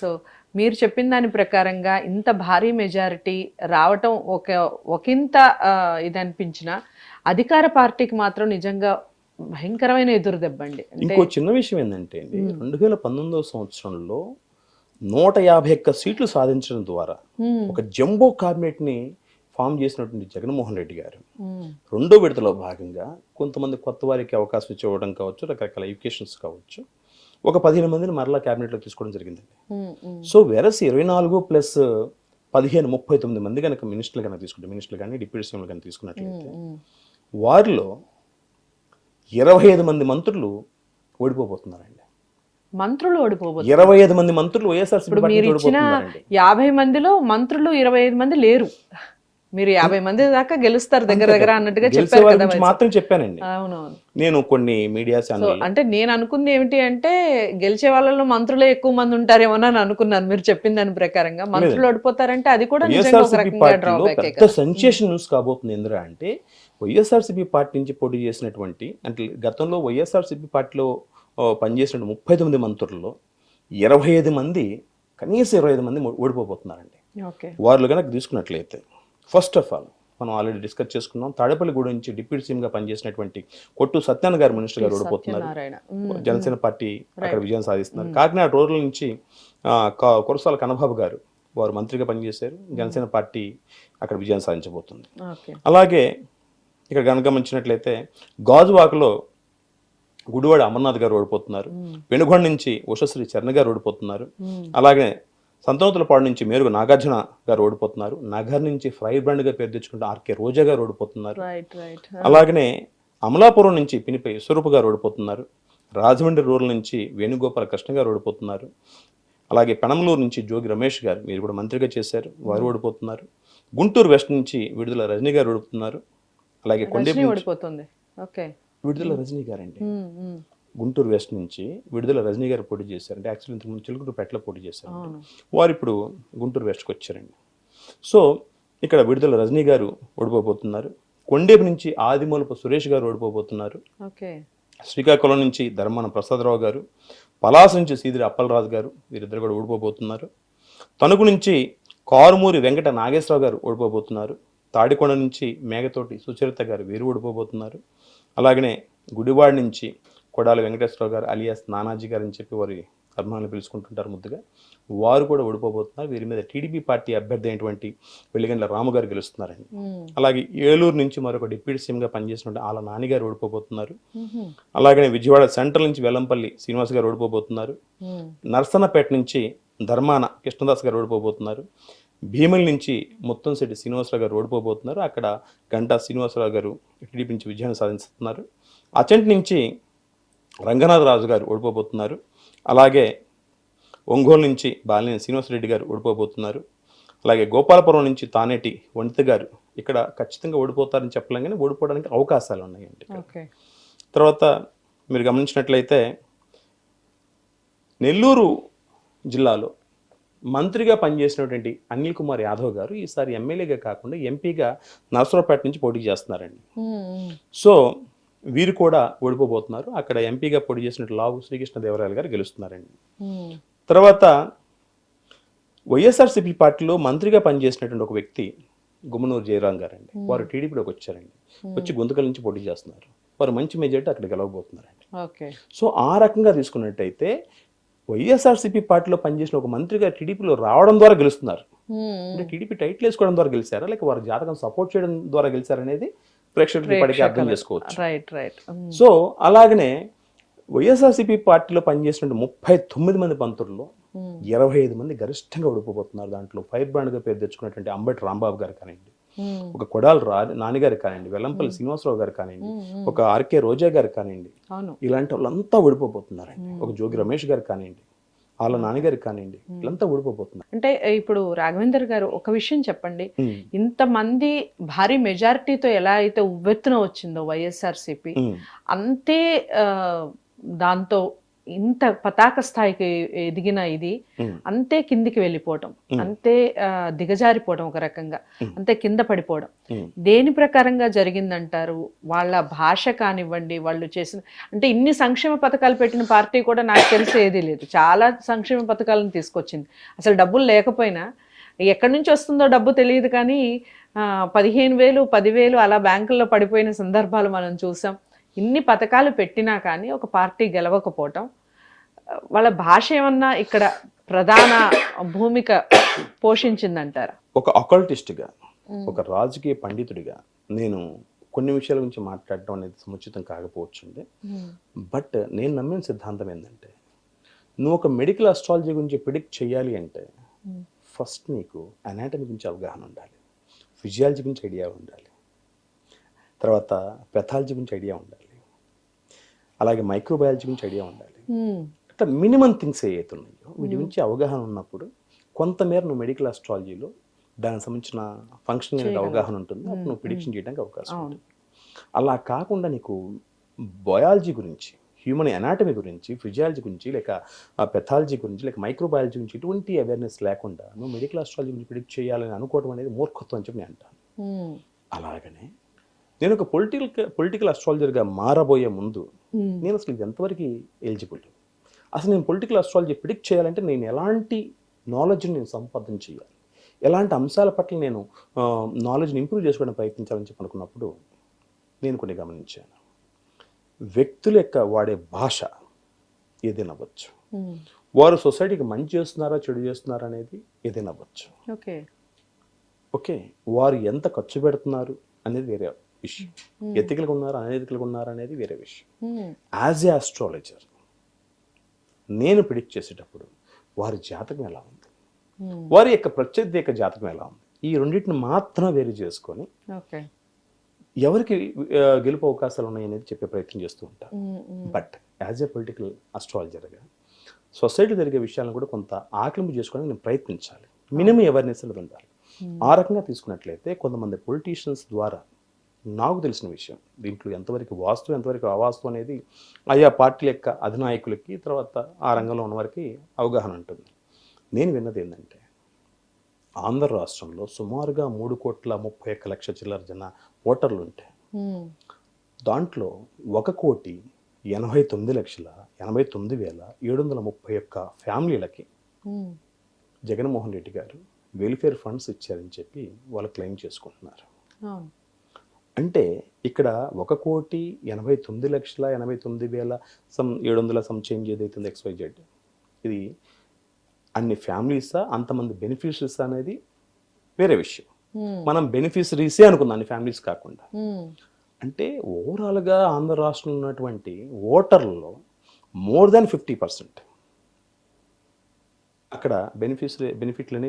So మీరు చెప్పిన దాని ప్రకారంగా ఇంత భారీ మెజారిటీ రావటం ఒక ఒకంత ఇది అనిపించిన అధికార పార్టీకి మాత్రం నిజంగా భయంకరమైన ఎదురు దెబ్బండి అంటే ఇంకో చిన్న విషయం ఏంటంటే అండి రెండు వేల పంతొమ్మిదవ సంవత్సరంలో నూట యాభై ఒక్క సీట్లు సాధించడం ద్వారా ఒక జంబో క్యాబినెట్ని ఫామ్ చేసినటువంటి జగన్మోహన్ రెడ్డి గారు రెండో విడతలో భాగంగా కొంతమంది కొత్త వారికి అవకాశం ఇచ్చి ఇవ్వడం కావచ్చు రకరకాల ఎడ్యుకేషన్స్ కావచ్చు ఒక పదిహేను మందిని మరలా క్యాబినెట్లో తీసుకోవడం జరిగిందండి. సో వెరస్ ఇరవై నాలుగు ప్లస్ పదిహేను ముప్పై తొమ్మిది మంది కనుక మినిస్టర్లు కనుక తీసుకుంటే మినిస్టర్లు కానీ డిప్యూటీ సీఎంలు కానీ తీసుకున్నట్లయితే. వారిలో ఇరవై ఐదు మంది మంత్రులు ఓడిపోబోతున్నారండి. మంత్రులు ఓడిపోబోతున్నారు. ఇరవై ఐదు మంది మంత్రులు ఓడిపోతున్నారండి. యాభై మందిలో మంత్రులు ఇరవై ఐదు మంది లేరు. మీరు యాభై మంది దాకా గెలుస్తారు దగ్గర దగ్గర అన్నట్టుగా చెప్పారు వారి కదా. మాత్రం చెప్పానండి. అవునవును. నేను కొన్ని మీడియా అంటే నేను అనుకుంది ఏమిటి అంటే గెలిచే వాళ్ళలో మంత్రులే ఎక్కువ మంది ఉంటారేమో అని అనుకున్నాను. మీరు చెప్పిన దాని ప్రకారంగా. మంత్రులు ఓడిపోతారంటే అది కూడా పెద్ద సెన్సేషన్ న్యూస్ కాబోతుంది ఎందురా అంటే వైఎస్ఆర్సీపీ పార్టీ నుంచి పోటీ చేసినటువంటి అంటే గతంలో వైఎస్ఆర్సీపీ పార్టీలో పనిచేసిన ముప్పై తొమ్మిది మంత్రుల్లో ఇరవై ఐదు మంది కనీసం ఇరవై ఐదు మంది ఓడిపోతున్నారండి ఓకే. వారిలో కనుక తీసుకున్నట్లయితే ఫస్ట్ ఆఫ్ ఆల్ మనం ఆల్రెడీ డిస్కస్ చేసుకున్నాం. తాడేపల్లి నుంచి డిప్యూటీ సీఎం గా పనిచేసినటువంటి కొట్టు సత్యాన గారు మినిస్టర్ గారు ఓడిపోతున్నారు. సత్యనారాయణ. జనసేన పార్టీ అక్కడ విజయం సాధిస్తున్నారు. కాకినాడ రూరల్ నుంచి కురసాల కన్నబాబు గారు వారు మంత్రిగా పనిచేశారు. జనసేన పార్టీ అక్కడ విజయం సాధించబోతుంది. అలాగే ఇక్కడ గమనించినట్లయితే గాజువాకలో గుడివాడ అమర్నాథ్ గారు ఓడిపోతున్నారు. వెనుగొండ నుంచి ఉషశ్రీ చరణ్ గారు ఓడిపోతున్నారు. అలాగే సంతనోతులపాడు నుంచి మేరుగు నాగార్జున గారు ఓడిపోతున్నారు. నగర్ నుంచి ఫ్రై బ్రాండ్గా పేరు తెచ్చుకుంటే ఆర్కే రోజా గారు ఓడిపోతున్నారు. అలాగనే అమలాపురం నుంచి పినిపై స్వరూప్ గారు ఓడిపోతున్నారు. రాజమండ్రి రూరల్ నుంచి వేణుగోపాల కృష్ణ గారు ఓడిపోతున్నారు. అలాగే పెనమలూరు నుంచి జోగి రమేష్ గారు మీరు కూడా మంత్రిగా చేశారు వారు ఓడిపోతున్నారు. గుంటూరు వెస్ట్ నుంచి విడుదల రజనీ గారు ఓడిపోతున్నారు. అలాగే నుంచి ఓడిపోతుంది. ఓకే. విడుదల రజనీ గారండి. గుంటూరు వెస్ట్ నుంచి విడుదల రజనీ గారు పోటీ చేశారు అంటే యాక్చువల్లీ ఇంతకుముందు చిలుకూరు పెట్టలో పోటీ చేశారు వారు ఇప్పుడు గుంటూరు వెస్ట్కి వచ్చారండి. సో ఇక్కడ విడుదల రజనీ గారు ఓడిపోబోతున్నారు. కొండేపు నుంచి ఆదిమూలపు సురేష్ గారు ఓడిపోబోతున్నారు. శ్రీకాకుళం నుంచి ధర్మాన ప్రసాదరావు గారు పలాస నుంచి సీదిరి అప్పలరాజు గారు వీరిద్దరు కూడా ఓడిపోబోతున్నారు. తణుకు నుంచి కారుమూరి వెంకట నాగేశ్వరరావు గారు ఓడిపోబోతున్నారు. తాడికొండ నుంచి మేఘతోటి సుచరిత గారు వీరు ఓడిపోబోతున్నారు. అలాగనే గుడివాడ నుంచి కొడాల వెంకటేశ్వరరావు గారు అలియాస్ నానాజీ గారు అని చెప్పి వారి అభిమానులు పిలుచుకుంటుంటారు ముద్దుగా. వారు కూడా ఓడిపోబోతున్నారు. వీరి మీద టీడీపీ పార్టీ అభ్యర్థి అయినటువంటి వెల్లిగండ్ల రాము గారు గెలుస్తున్నారండి. అలాగే ఏలూరు నుంచి మరొక డిప్యూటీ సీఎంగా పనిచేసిన ఆల నానిగారు ఓడిపోబోతున్నారు. అలాగనే విజయవాడ సెంట్రల్ నుంచి వెల్లంపల్లి శ్రీనివాస్ గారు ఓడిపోబోతున్నారు. నర్సన్నపేట నుంచి ధర్మాన కృష్ణదాస్ గారు ఓడిపోబోతున్నారు. భీమిలి నుంచి ముత్తంశెట్టి శ్రీనివాసరావు గారు ఓడిపోబోతున్నారు. అక్కడ గంటా శ్రీనివాసరావు గారు టీడీపీ నుంచి విజయాన్ని సాధిస్తున్నారు. అచంట్ నుంచి రంగనాథరాజు గారు ఓడిపోబోతున్నారు. అలాగే ఒంగోలు నుంచి బాలినేని శ్రీనివాసరెడ్డి గారు ఓడిపోబోతున్నారు. అలాగే గోపాలపురం నుంచి తానేటి వనిత గారు ఇక్కడ ఖచ్చితంగా ఓడిపోతారని చెప్పలేం కానీ ఓడిపోవడానికి అవకాశాలు ఉన్నాయండి ఓకే. తర్వాత మీరు గమనించినట్లయితే నెల్లూరు జిల్లాలో మంత్రిగా పనిచేసినటువంటి అనిల్ కుమార్ యాదవ్ గారు ఈసారి ఎమ్మెల్యేగా కాకుండా ఎంపీగా నరసరావుపేట నుంచి పోటీ చేస్తున్నారండి. సో వీరు కూడా ఓడిపోబోతున్నారు. అక్కడ ఎంపీగా పోటీ చేసినట్టు లావు శ్రీకృష్ణదేవరాయలు గారు గెలుస్తున్నారండి. తర్వాత వైఎస్ఆర్సీపీ పార్టీలో మంత్రిగా పనిచేసినటువంటి ఒక వ్యక్తి గుమ్మనూరు జయరాం గారండి. వారు టీడీపీలోకి వచ్చారండి. వచ్చి గుంతకల్ నుంచి పోటీ చేస్తున్నారు. వారు మంచి మెజార్టీ అక్కడ గెలవబోతున్నారండి. సో ఆ రకంగా తీసుకున్నట్టయితే వైఎస్ఆర్సీపీ పార్టీలో పనిచేసిన ఒక మంత్రిగా టీడీపీలో రావడం ద్వారా గెలుస్తున్నారు. అంటే టీడీపీ టైటిల్ వేసుకోవడం ద్వారా గెలిచారా? లేక వారి జాతకం సపోర్ట్ చేయడం ద్వారా గెలిచారనేది ప్రేక్షకులు ఇప్పటికీ అర్థం చేసుకోవచ్చు. రైట్ రైట్ ఉమ్, సో అలాగనే వైఎస్ఆర్సీపీ పార్టీలో పనిచేసిన ముప్పై తొమ్మిది మంది మంత్రుల్లో ఉమ్, ఇరవై ఐదు మంది గరిష్టంగా ఓడిపోతున్నారు దాంట్లో. ఫైర్ బ్రాండ్గా పేరు తెచ్చుకున్నటువంటి అంబటి రాంబాబు గారు కానివ్వండి ఉమ్, ఒక కొడాల రా నాన్నగారు కానివ్వండి వెల్లంపల్లి శ్రీనివాసరావు గారు కానివ్వండి ఒక ఆర్కే రోజా గారు కానివ్వండి ఇలాంటి వాళ్ళంతా ఓడిపోబోతున్నారండి. ఒక జోగి రమేష్ గారు కానివ్వండి వాళ్ళ నాన్నగారికి కానివ్వండి వీళ్ళంతా ఓడిపోబోతున్నారు అంటే ఇప్పుడు రాఘవేందర్ గారు ఒక విషయం చెప్పండి. ఉమ్, ఇంతమంది భారీ మెజారిటీతో ఎలా అయితే ఉవ్వెత్తున వచ్చిందో వైఎస్ఆర్సీపీ అంతే దాంతో ఇంత పతాక స్థాయికి ఎదిగిన ఇది అంతే కిందికి వెళ్ళిపోవటం అంతే దిగజారిపోవడం ఒక రకంగా అంతే కింద పడిపోవడం. దేని ప్రకారంగా జరిగిందంటారు? వాళ్ళ భాష కానివ్వండి వాళ్ళు చేసిన అంటే ఇన్ని సంక్షేమ పథకాలు పెట్టిన పార్టీ కూడా నాకు తెలిసి ఏదీ లేదు. చాలా సంక్షేమ పథకాలను తీసుకొచ్చింది. అసలు డబ్బులు లేకపోయినా ఎక్కడి నుంచి వస్తుందో డబ్బు తెలియదు కానీ పదిహేను వేలు పదివేలు అలా బ్యాంకుల్లో పడిపోయిన సందర్భాలు మనం చూసాం. ఇన్ని పథకాలు పెట్టినా కానీ ఒక పార్టీ గెలవకపోవటం వాళ్ళ భాష ఏమన్నా ఇక్కడ ప్రధాన భూమిక పోషించిందంటారా? ఒక అకల్టిస్ట్గా ఒక రాజకీయ పండితుడిగా నేను కొన్ని విషయాల గురించి మాట్లాడడం అనేది సముచితం కాకపోవచ్చుంది బట్ నేను నమ్మిన సిద్ధాంతం ఏంటంటే నువ్వు ఒక మెడికల్ అస్ట్రాలజీ గురించి ప్రిడిక్ట్ చేయాలి అంటే ఫస్ట్ నీకు అనాటమీ గురించి అవగాహన ఉండాలి ఫిజియాలజీ గురించి ఐడియా ఉండాలి తర్వాత పెథాలజీ గురించి ఐడియా ఉండాలి అలాగే మైక్రోబయాలజీ గురించి ఐడియా ఉండాలి. అట్లా మినిమం థింగ్స్ ఏవైతే ఉన్నాయో వీటి గురించి అవగాహన ఉన్నప్పుడు కొంతమేర నువ్వు మెడికల్ అస్ట్రాలజీలో దానికి సంబంధించిన ఫంక్షన్ అనేది అవగాహన ఉంటుంది. అప్పుడు నువ్వు ప్రిడిక్షన్ చేయడానికి అవకాశం. ఉంటుంది. అలా కాకుండా నీకు బయాలజీ గురించి హ్యూమన్ అనాటమీ గురించి ఫిజియాలజీ గురించి లేక పెథాలజీ గురించి లేక మైక్రోబయాలజీ గురించి ఇటువంటి అవేర్నెస్ లేకుండా నువ్వు మెడికల్ అస్ట్రాలజీ గురించి ప్రిడిక్ట్ చేయాలని అనుకోవడం అనేది మూర్ఖత్వం అని చెప్పి నేను అంటాను. అలాగనే నేను ఒక పొలిటికల్ పొలిటికల్ అస్ట్రాలజర్గా మారబోయే ముందు. నేను అసలు ఇది ఎంతవరకు ఎలిజిబుల్ అసలు నేను పొలిటికల్ అస్ట్రాలజీ ప్రిడిక్ట్ చేయాలంటే నేను ఎలాంటి నాలెడ్జ్ని నేను సంపాదన చేయాలి? ఎలాంటి అంశాల పట్ల నేను నాలెడ్జ్ని ఇంప్రూవ్ చేసుకోవడానికి ప్రయత్నించాలని చెప్పి అనుకున్నప్పుడు నేను కొన్ని గమనించాను. వ్యక్తుల యొక్క వాడే భాష ఏదైనా అవ్వచ్చు హ్మ్. వారు సొసైటీకి మంచి చేస్తున్నారా చెడు చేస్తున్నారా అనేది ఏదైనా అవ్వచ్చు ఓకే. ఓకే వారు ఎంత ఖర్చు పెడుతున్నారు అనేది వేరే విషయం. ఎతికలుగా ఉన్నారు అనెతికలుగా ఉన్నారు అనేది వేరే విషయం. యాజ్ ఏ ఆస్ట్రాలజర్ నేను ప్రిడిక్ట్ చేసేటప్పుడు వారి జాతకం ఎలా ఉంది? హ్మ్. వారి యొక్క ప్రత్యేక జాతకం ఎలా ఉంది? ఈ రెండింటిని మాత్రం వేరు చేసుకొని ఎవరికి గెలుపు అవకాశాలు ఉన్నాయి అనేది చెప్పే ప్రయత్నం చేస్తూ ఉంటాను. బట్ యాజ్ ఏ పొలిటికల్ అస్ట్రాలజర్గా సొసైటీ జరిగే విషయాలను కూడా కొంత ఆకలింపు చేసుకోవడానికి నేను ప్రయత్నించాలి. మినిమం అవేర్నెస్ అనేది ఉండాలి. ఆ రకంగా తీసుకున్నట్లయితే కొంతమంది పొలిటీషియన్స్ ద్వారా నాకు తెలిసిన విషయం దీంట్లో ఎంతవరకు వాస్తవం ఎంతవరకు అవాస్తవం అనేది ఆయా పార్టీల యొక్క అధినాయకులకి తర్వాత ఆ రంగంలో ఉన్న వారికి అవగాహన ఉంటుంది నేను విన్నది ఏంటంటే ఆంధ్ర రాష్ట్రంలో సుమారుగా మూడు కోట్ల ముప్పై ఒక్క లక్ష చిల్లర జన ఓటర్లు ఉంటే. దాంట్లో ఒక కోటి ఎనభై తొమ్మిది లక్షల ఎనభై తొమ్మిది వేల ఏడు వందల ముప్పై ఒక్క ఫ్యామిలీలకి. జగన్మోహన్ రెడ్డి గారు వెల్ఫేర్ ఫండ్స్ ఇచ్చారని చెప్పి వాళ్ళు క్లెయిమ్ చేసుకుంటున్నారు అంటే ఇక్కడ ఒక కోటి ఎనభై తొమ్మిది లక్షల ఎనభై తొమ్మిది వేల సమ్ ఏడు వందల సమ్ చేంజ్ ఏదైతుంది ఎక్స్వైజెడ్ ఇది అన్ని ఫ్యామిలీసా అంతమంది బెనిఫిషరీస్ అనేది వేరే విషయం. మనం బెనిఫిషరీసే అనుకుందాం అన్ని ఫ్యామిలీస్ కాకుండా. అంటే ఓవరాల్గా ఆంధ్ర రాష్ట్రంలో ఉన్నటువంటి ఓటర్లలో మోర్ దాన్ ఫిఫ్టీ పర్సెంట్ అక్కడ బెనిఫిట్స్ బెనిఫిట్లని